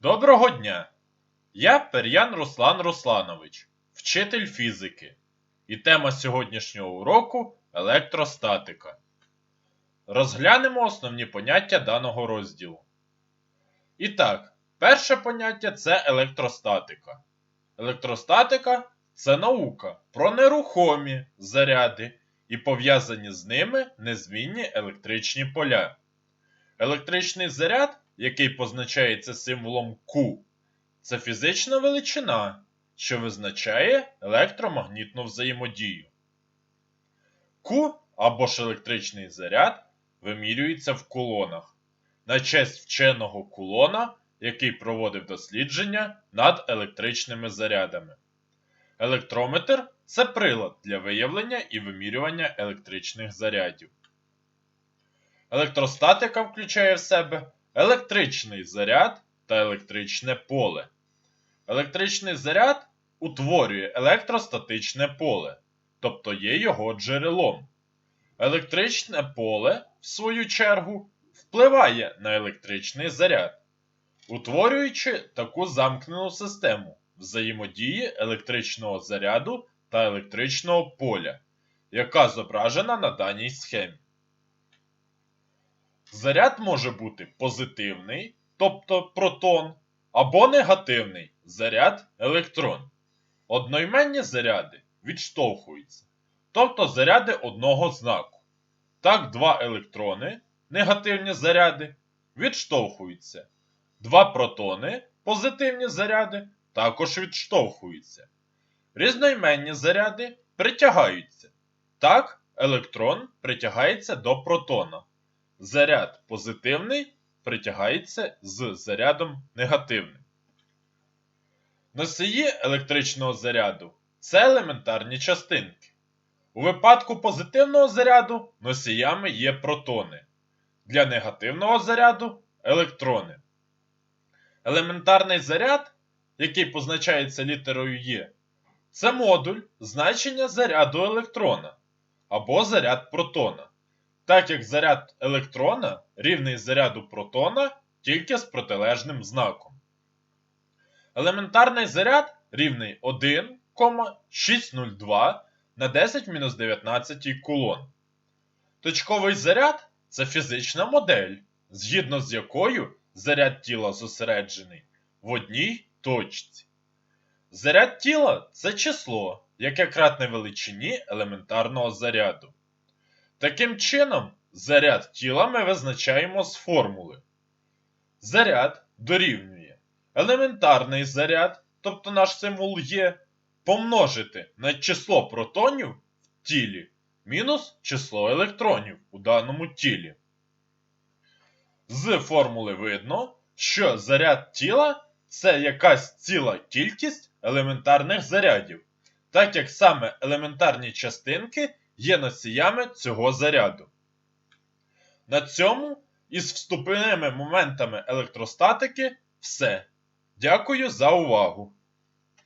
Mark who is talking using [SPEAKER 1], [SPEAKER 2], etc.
[SPEAKER 1] Доброго дня! Я Пер'ян Руслан Русланович, вчитель фізики. І тема сьогоднішнього уроку електростатика. Розглянемо основні поняття даного розділу. І так, перше поняття це електростатика. Електростатика це наука про нерухомі заряди і пов'язані з ними незмінні електричні поля. Електричний заряд, який позначається символом Q, це фізична величина, що визначає електромагнітну взаємодію. Q або ж електричний заряд вимірюється в кулонах на честь вченого кулона, який проводив дослідження над електричними зарядами. Електрометр це прилад для виявлення і вимірювання електричних зарядів. Електростатика включає в себе електричний заряд та електричне поле. Електричний заряд утворює електростатичне поле, тобто є його джерелом. Електричне поле, в свою чергу, впливає на електричний заряд, утворюючи таку замкнену систему взаємодії електричного заряду та електричного поля, яка зображена на даній схемі. Заряд може бути позитивний, тобто протон, або негативний заряд електрон. Одноіменні заряди відштовхуються, тобто заряди одного знаку. Так, два електрони, негативні заряди, відштовхуються. Два протони, позитивні заряди, також відштовхуються. Різноіменні заряди притягаються. Так, електрон притягається до протона. Заряд позитивний притягається з зарядом негативним. Носії електричного заряду це елементарні частинки. У випадку позитивного заряду носіями є протони. Для негативного заряду електрони. Елементарний заряд, який позначається літерою Є, це модуль значення заряду електрона або заряд протона так як заряд електрона рівний заряду протона тільки з протилежним знаком. Елементарний заряд рівний 1,602 на 10-19 кулон. Точковий заряд це фізична модель, згідно з якою заряд тіла зосереджений в одній точці. Заряд тіла це число, яке кратне величині елементарного заряду. Таким чином, заряд тіла ми визначаємо з формули. Заряд дорівнює елементарний заряд, тобто наш символ Є, помножити на число протонів в тілі мінус число електронів у даному тілі. З формули видно, що заряд тіла це якась ціла кількість елементарних зарядів, так як саме елементарні частинки є носіями цього заряду. На цьому із вступними моментами електростатики все. Дякую за увагу!